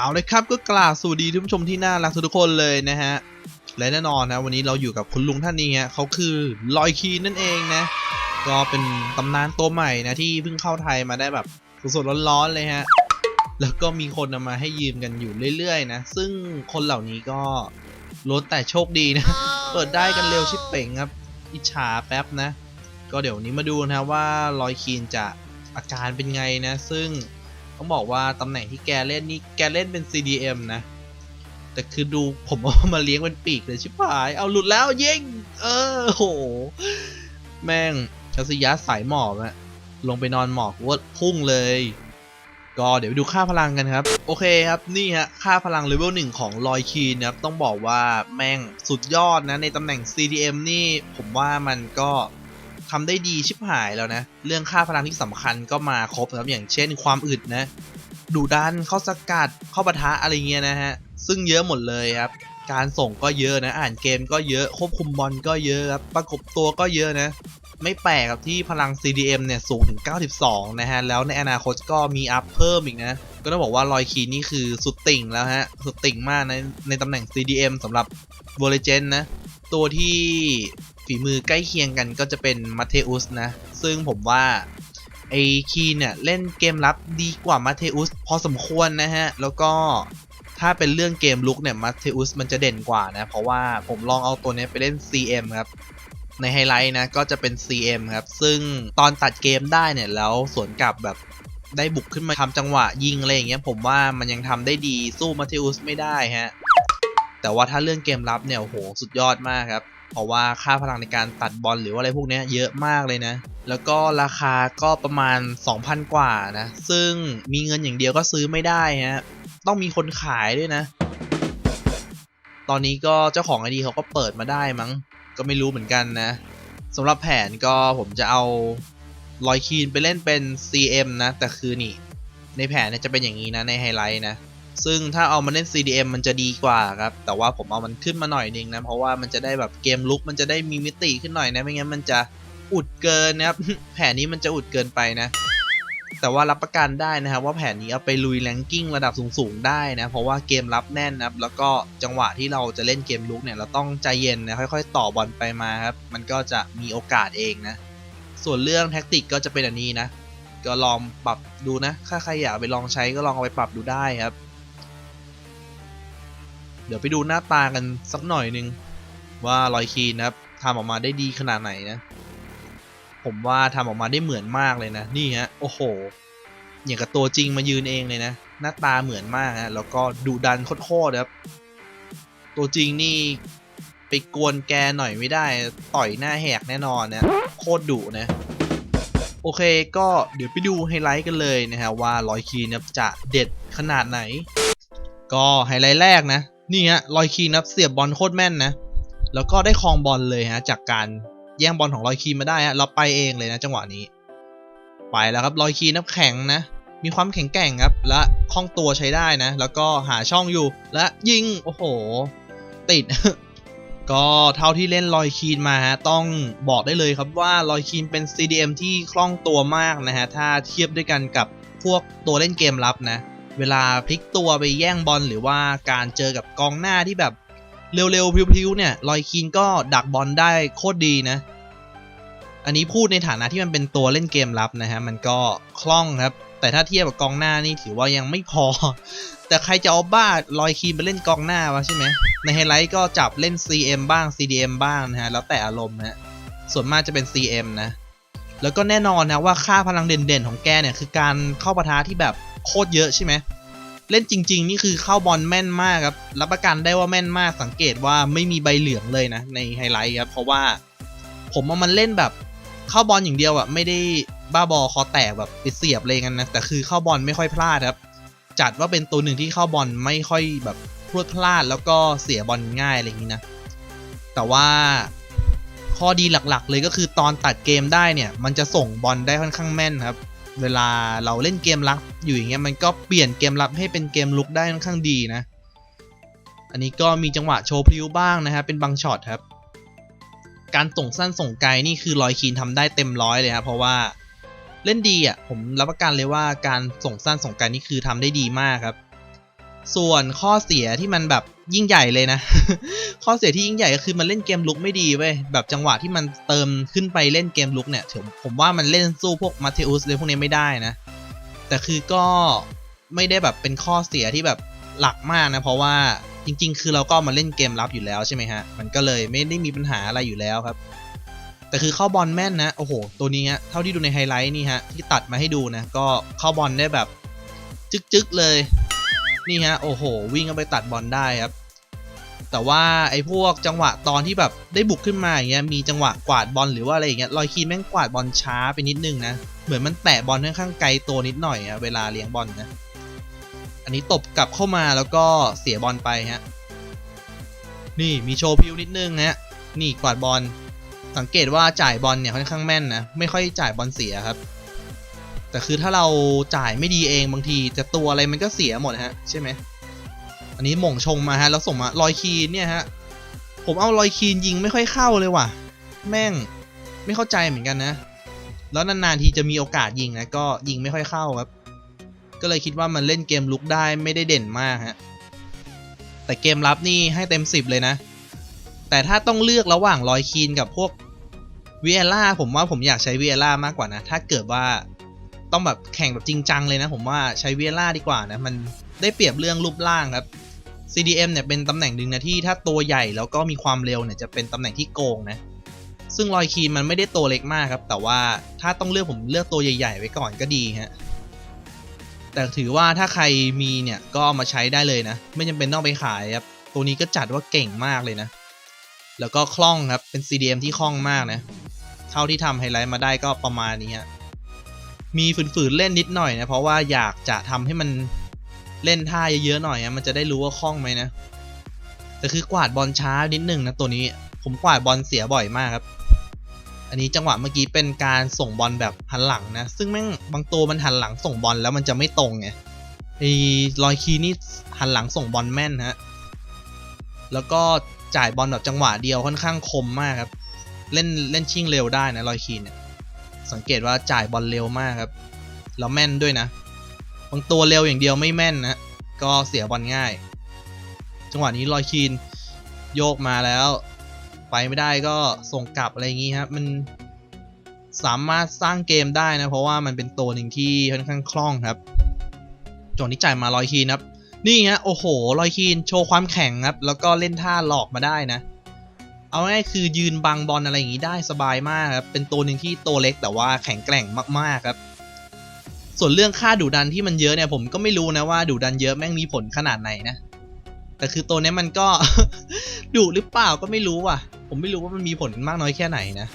เอาเลยครับก็กล่าวสวัสดีท่านผู้ชมที่น่ารักทุกคนเลยนะฮะและแน่นอนนะวันนี้เราอยู่กับคุณลุงท่านนี้ฮะเขาคือลอยคีนนั่นเองนะก็เป็นตำนานตัวใหม่นะที่เพิ่งเข้าไทยมาได้แบบสดๆร้อนๆเลยฮะแล้วก็มีคนเอามาให้ยืมกันอยู่เรื่อยๆนะซึ่งคนเหล่านี้ก็ล้วนแต่โชคดีนะเปิดได้กันเร็วชิบเป่งครับอิจฉาแป๊บนะ ก็เดี๋ยววันนี้มาดูนะว่าลอยคีนจะอาการเป็นไงนะ ซึ่ง ต้องบอกว่าตำแหน่งที่แกเล่นนี่แกเล่นเป็น CDM นะ แต่คือดูผมเอามาเลี้ยงเป็นปีกเลยชิบหาย เอาหลุดแล้วยิงเออโห แม่งชัสยะสายหมอบอะลงไปนอนหมอบว่าพุ่งเลย ก็เดี๋ยวไปดูค่าพลังกันครับ โอเคครับนี่ฮะค่าพลังเลเวลหนึ่งของลอยคีนนะครับ ต้องบอกว่าแม่งสุดยอดนะในตำแหน่ง CDM นี่ผมว่ามันก็ ทำได้ดีชิบหายแล้วนะ เรื่องค่าพลังที่สำคัญก็มาครบครับอย่างเช่นความอึดนะดูดันเข้าสกัดเข้าปะทะอะไรเงี้ยนะฮะซึ่งเยอะหมดเลยครับ การส่งก็เยอะนะ อ่านเกมก็เยอะควบคุมบอลก็เยอะครับประกบตัวก็เยอะนะ ไม่แปลกครับที่พลัง CDM เนี่ยสูงถึง 92 นะฮะ แล้วในอนาคตก็มีอัพเพิ่มอีกนะ ก็ต้องบอกว่าลอยคีนี่คือสุดติ่งแล้วฮะ สุดติ่งมากในในตำแหน่ง CDM สำหรับ v o l e g e n นะ ตัวที่ ฝีมือใกล้เคียงกันก็จะเป็นมาเทอุสนะ ซึ่งผมว่าไอคีนเนี่ยเล่นเกมรับดีกว่ามาเทอุสพอสมควรนะฮะ แล้วก็ถ้าเป็นเรื่องเกมลุกเนี่ยมาเทอุสมันจะเด่นกว่านะ เพราะว่าผมลองเอาตัวนี้ไปเล่น CM ครับ ในไฮไลท์นะก็จะเป็น CM ครับ ซึ่งตอนตัดเกมได้เนี่ยแล้วสวนกลับแบบได้บุกขึ้นมาทำจังหวะยิงอะไรอย่างเงี้ยผมว่ามันยังทำได้ดีสู้มาเทอุสไม่ได้ฮะแต่ว่าถ้าเรื่องเกมรับเนี่ยโหสุดยอดมากครับ เพราะว่าค่าพลังในการตัดบอลหรือว่าอะไรพวกนี้เยอะมากเลยนะ แล้วก็ราคาก็ประมาณ 2,000 กว่านะ ซึ่งมีเงินอย่างเดียวก็ซื้อไม่ได้ฮะต้องมีคนขายด้วยนะ ตอนนี้ก็เจ้าของไอดีเขาก็เปิดมาได้มั้ง ก็ไม่รู้เหมือนกันนะสำหรับแผนก็ผมจะเอาลอยคีนไปเล่นเป็น CM นะ แต่คือนี่ ในแผนเนี่ยจะเป็นอย่างนี้นะในไฮไลท์นะ ซึ่งถ้าเอามาเล่น CDM มันจะดีกว่าครับ แต่ว่าผมเอามันขึ้นมาหน่อยนึงนะ เพราะว่ามันจะได้แบบเกมลุกมันจะได้มีมิติขึ้นหน่อยนะ ไม่งั้นมันจะอุดเกินนะครับ แผนนี้มันจะอุดเกินไปนะ แต่ว่ารับประกันได้นะครับว่าแผนนี้เอาไปลุยแรงกิ้งระดับสูงๆได้นะ เพราะว่าเกมรับแน่นนะครับ แล้วก็จังหวะที่เราจะเล่นเกมลุกเนี่ยเราต้องใจเย็นนะ ค่อย ๆ ต่อบอลไปมาครับ มันก็จะมีโอกาสเองนะ ส่วนเรื่องแท็กติกก็จะเป็นอันนี้นะ ก็ลองปรับดูนะ ถ้าใครอยากไปลองใช้ก็ลองเอาไปปรับดูได้ครับ เดี๋ยวไปดูหน้าตากันสักหน่อยหนึง ว่าลอยคีนนะครับทำออกมาได้ดีขนาดไหนนะ ผมว่าทำออกมาได้เหมือนมากเลยนะ นี่ฮะโอ้โห อย่างกับตัวจริงมายืนเองเลยนะ หน้าตาเหมือนมากฮะแล้วก็ดุดันโคตรๆครับตัวจริงนี่ไปกวนแกหน่อยไม่ได้ ต่อยหน้าแหกแน่นอนนะโคตรดุนะโอเคก็เดี๋ยวไปดูไฮไลท์กันเลยนะฮะว่าลอยคีนจะเด็ดขนาดไหน ก็ไฮไลท์แรกนะ นี่ฮะลอยคีนครับเสียบบอลโคตรแม่นนะ แล้วก็ได้ครองบอลเลยฮะจากการแย่งบอลของลอยคีนมาได้ฮะเราไปเองเลยนะจังหวะนี้ ไปแล้วครับลอยคีนนับแข็งนะ มีความแข็งแกร่งครับ และคล่องตัวใช้ได้นะ แล้วก็หาช่องอยู่และยิงโอ้โห ติด ก็เท่าที่เล่นลอยคีนมาฮะต้องบอกได้เลยครับว่าลอยคีนเป็น CDM ที่คล่องตัวมากนะฮะถ้าเทียบด้วยกันกับพวกตัวเล่นเกมรับนะ เวลาพลิกตัวไปแย่งบอลหรือว่าการเจอกับกองหน้าที่แบบเร็วๆพริ้วๆเนี่ยลอยคีนก็ดักบอลได้โคตรดีนะ อันนี้พูดในฐานะที่มันเป็นตัวเล่นเกมรับนะฮะมันก็คล่องครับ แต่ถ้าเทียบกับกองหน้านี่ถือว่ายังไม่พอ แต่ใครจะเอาบ้าลอยคีนไปเล่นกองหน้าวะใช่ไหมในไฮไลท์ก็จับเล่น CM บ้าง CDM บ้างนะฮะแล้วแต่อารมณ์นะฮะส่วนมากจะเป็น CM นะแล้วก็แน่นอนนะว่าค่าพลังเด่นๆของแกเนี่ยคือการเข้าปะทะที่แบบ คตรเยอะใช่ไหมเล่นจริง ๆ นี่คือเข้าบอลแม่นมากครับ รับประกันได้ว่าแม่นมากสังเกตว่าไม่มีใบเหลืองเลยนะ ในไฮไลท์ครับ เพราะว่าผมว่ามันเล่นแบบเข้าบอลอย่างเดียวอะไม่ได้บ้าบอคอแตกแบบไปเสียบเลยกันนะ แต่คือเข้าบอลไม่ค่อยพลาดครับ จัดว่าเป็นตัวหนึ่งที่เข้าบอลไม่ค่อยแบบพลวดพลาดแล้วก็เสียบอลง่ายอะไรอย่างนี้นะ แต่ว่าข้อดีหลักๆ เลยก็คือตอนตัดเกมได้เนี่ย มันจะส่งบอลได้ค่อนข้างแม่นครับ เวลาเราเล่นเกมรับอยู่อย่างเงี้ยมันก็เปลี่ยนเกมรับให้เป็นเกมลุกได้ค่อนข้างดีนะ อันนี้ก็มีจังหวะโชว์พลิ้วบ้างนะฮะเป็นบางช็อตครับ การส่งสั้นส่งไกลนี่คือลอยคีนทำได้เต็มร้อยเลยครับเพราะว่าเล่นดีอะผมรับประกันเลยว่าการส่งสั้นส่งไกลนี่คือทำได้ดีมากครับ ส่วนข้อเสียที่มันแบบยิ่งใหญ่เลยนะ ข้อเสียที่ยิ่งใหญ่ก็คือมันเล่นเกมลุกไม่ดีเว้ยแบบจังหวะที่มันเติมขึ้นไปเล่นเกมลุกเนี่ยผมผมว่ามันเล่นสู้พวกมาเทอุสเลยพวกนี้ไม่ได้นะ แต่คือก็ไม่ได้แบบเป็นข้อเสียที่แบบหลักมากนะ เพราะว่าจริง ๆ คือเราก็มาเล่นเกมรับอยู่แล้วใช่ไหมฮะ มันก็เลยไม่ได้มีปัญหาอะไรอยู่แล้วครับ แต่คือเข้าบอลแม่นนะ โอ้โห ตัวนี้ฮะเท่าที่ดูในไฮไลท์นี่ฮะที่ตัดมาให้ดูนะ ก็เข้าบอลได้แบบ จึกๆเลย นี่ฮะโอ้โห วิ่งเข้าไปตัดบอลได้ครับ แต่ว่าไอ้พวกจังหวะตอนที่แบบได้บุกขึ้นมาอย่างเงี้ยมีจังหวะกวาดบอลหรือว่าอะไรอย่างเงี้ยลอยคีนแม่งกวาดบอลช้าไปนิดนึงนะเหมือนมันแตะบอลค่อนข้างไกลตัวนิดหน่อยอะเวลาเลี้ยงบอลนะอันนี้ตบกลับเข้ามาแล้วก็เสียบอลไปฮะนี่มีโชว์พิวนิดนึงฮะนี่กวาดบอลสังเกตว่าจ่ายบอลเนี่ยค่อนข้างแม่นนะไม่ค่อยจ่ายบอลเสียครับ แต่คือถ้าเราจ่ายไม่ดีเองบางทีจะตัวอะไรมันก็เสียหมดฮะ ใช่ไหม อันนี้หม่งชงมาฮะ แล้วส่งมาลอยคีนเนี่ยฮะ ผมเอาลอยคีนยิงไม่ค่อยเข้าเลยว่ะ แม่งไม่เข้าใจเหมือนกันนะ แล้วนานๆทีจะมีโอกาสยิงนะก็ยิงไม่ค่อยเข้าครับ ก็เลยคิดว่ามันเล่นเกมลุกได้ไม่ได้เด่นมากฮะ แต่เกมรับนี่ให้เต็มสิบเลยนะ แต่ถ้าต้องเลือกระหว่างลอยคีนกับพวกวีเอล่าผมว่าผมอยากใช้วีเอล่ามากกว่านะ ถ้าเกิดว่า ต้องแบบแข่งแบบจริงจังเลยนะ ผมว่าใช้เวีเอล่าดีกว่านะ มันได้เปรียบเรื่องรูปร่างครับ CDM เนี่ยเป็นตำแหน่งหนึ่งนะที่ถ้าตัวใหญ่แล้วก็มีความเร็วเนี่ยจะเป็นตำแหน่งที่โกงนะ ซึ่งลอยคีนมันไม่ได้ตัวเล็กมากครับ แต่ว่าถ้าต้องเลือกผมเลือกตัวใหญ่ๆไว้ก่อนก็ดีฮะแต่ถือว่าถ้าใครมีเนี่ยก็เอามาใช้ได้เลยนะ ไม่จำเป็นต้องไปขายครับ ตัวนี้ก็จัดว่าเก่งมากเลยนะ แล้วก็คล่องครับ เป็น CDM ที่คล่องมากนะ เท่าที่ทำไฮไลท์มาได้ก็ประมาณนี้ฮะ มีฝืนๆเล่นนิดหน่อยนะ เพราะว่าอยากจะทำให้มันเล่นท่าเยอะๆหน่อยอะมันจะได้รู้ว่าคล่องไหมนะ แต่คือกวาดบอลช้านิดหนึ่งนะตัวนี้ ผมกวาดบอลเสียบ่อยมากครับ อันนี้จังหวะเมื่อกี้เป็นการส่งบอลแบบหันหลังนะ ซึ่งแม่งบางตัวมันหันหลังส่งบอลแล้วมันจะไม่ตรงไงไอ้ลอยคีนี่หันหลังส่งบอลแม่นฮะ แล้วก็จ่ายบอลแบบจังหวะเดียวค่อนข้างคมมากครับ เล่นเล่นชิ่งเร็วได้นะลอยคีนเนี่ย สังเกตว่าจ่ายบอลเร็วมากครับ แล้วแม่นด้วยนะ บางตัวเร็วอย่างเดียวไม่แม่นนะ ก็เสียบอลง่าย จังหวะนี้ลอยคีนโยกมาแล้ว ไปไม่ได้ก็ส่งกลับอะไรอย่างงี้ครับ มันสามารถสร้างเกมได้นะ เพราะว่ามันเป็นตัวหนึ่งที่ค่อนข้างคล่องครับจงนี้จ่ายมาลอยคีนครับ นี่ฮะโอ้โหลอยคีนโชว์ความแข็งครับ แล้วก็เล่นท่าหลอกมาได้นะ เอาง่ายคือยืนบังบอลอะไรอย่างนี้ได้สบายมากครับ เป็นตัวหนึ่งที่ตัวเล็กแต่ว่าแข็งแกร่งมากๆครับ ส่วนเรื่องค่าดุดันที่มันเยอะเนี่ยผมก็ไม่รู้นะว่าดุดันเยอะแม่งมีผลขนาดไหนนะ แต่คือตัวนี้มันก็ ดุหรือเปล่าก็ไม่รู้ว่ะ ผมไม่รู้ว่ามันมีผลมากน้อยแค่ไหนนะ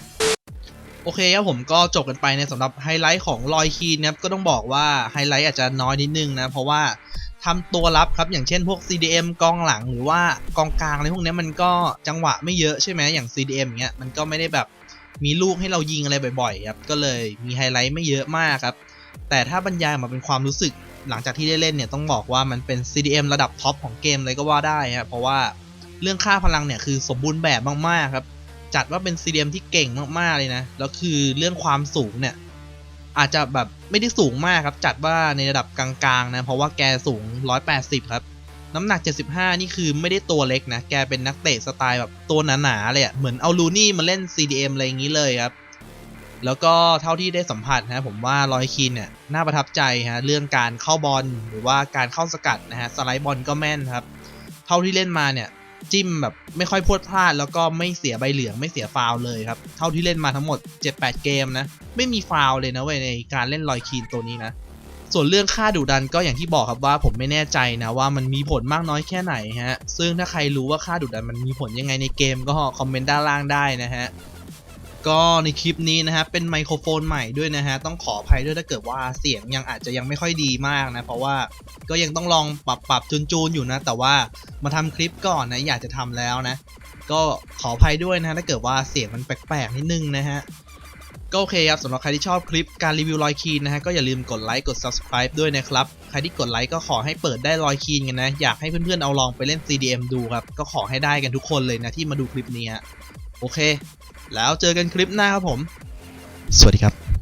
โอเคครับผมก็จบกันไปในสำหรับไฮไลท์ของลอยคีนนะครับก็ต้องบอกว่าไฮไลท์อาจจะน้อยนิดนึงนะเพราะว่า ทำตัวรับครับอย่างเช่นพวก CDM กองหลังหรือว่ากองกลางอะไรพวกนี้มันก็จังหวะไม่เยอะใช่ไหมอย่าง CDM เงี้ยมันก็ไม่ได้แบบมีลูกให้เรายิงอะไรบ่อยๆครับก็เลยมีไฮไลท์ไม่เยอะมากครับแต่ถ้าบรรยายมาเป็นความรู้สึกหลังจากที่ได้เล่นเนี่ยต้องบอกว่ามันเป็น CDM ระดับท็อปของเกมเลยก็ว่าได้ครับเพราะว่าเรื่องค่าพลังเนี่ยคือสมบูรณ์แบบมากๆครับจัดว่าเป็น CDM ที่เก่งมากๆเลยนะแล้วคือเรื่องความสูงเนี่ย อาจจะแบบไม่ได้สูงมากครับ จัดว่าในระดับกลางๆนะเพราะว่าแกสูง 180 ครับ น้ำหนัก 75 นี่คือไม่ได้ตัวเล็กนะ แกเป็นนักเตะสไตล์แบบตัวหนาๆเลยอะเหมือนเอาลูนี่มาเล่น CDM อะไรอย่างนี้เลยครับ แล้วก็เท่าที่ได้สัมผัสนะผมว่าลอยคีนเนี่ยน่าประทับใจฮะเรื่องการเข้าบอลหรือว่าการเข้าสกัดนะฮะสไลด์บอลก็แม่นครับ เท่าที่เล่นมาเนี่ยจิ้มแบบไม่ค่อยพลวดพลาด แล้วก็ไม่เสียใบเหลืองไม่เสียฟาวเลยครับ เท่าที่เล่นมาทั้งหมด 7-8 เกมนะ ไม่มีฟาวเลยนะเว้ยในการเล่นลอยคีนตัวนี้นะ ส่วนเรื่องค่าดุดันก็อย่างที่บอกครับว่าผมไม่แน่ใจนะว่ามันมีผลมากน้อยแค่ไหนฮะ ซึ่งถ้าใครรู้ว่าค่าดุดันมันมีผลยังไงในเกมก็คอมเมนต์ด้านล่างได้นะฮะก็ในคลิปนี้นะฮะเป็นไมโครโฟนใหม่ด้วยนะฮะต้องขออภัยด้วยถ้าเกิดว่าเสียงยังอาจจะยังไม่ค่อยดีมากนะ เพราะว่าก็ยังต้องลองปรับปรับจูนจูนๆอยู่นะ แต่ว่ามาทำคลิปก่อนนะอยากจะทำแล้วนะ ก็ขออภัยด้วยนะถ้าเกิดว่าเสียงมันแปลกๆนิดนึงนะฮะ ก็โอเคครับสำหรับใครที่ชอบคลิปการรีวิวลอยคีนนะฮะก็อย่าลืมกดไลค์กด subscribe ด้วยนะครับ ใครที่กดไลค์ก็ขอให้เปิดได้ลอยคีนกันนะ อยากให้เพื่อนๆเอาลองไปเล่น CDM ดูครับ ก็ขอให้ได้กันทุกคนเลยนะที่มาดูคลิปนี้ฮะโอเค แล้วเจอกันคลิปหน้าครับผม สวัสดีครับ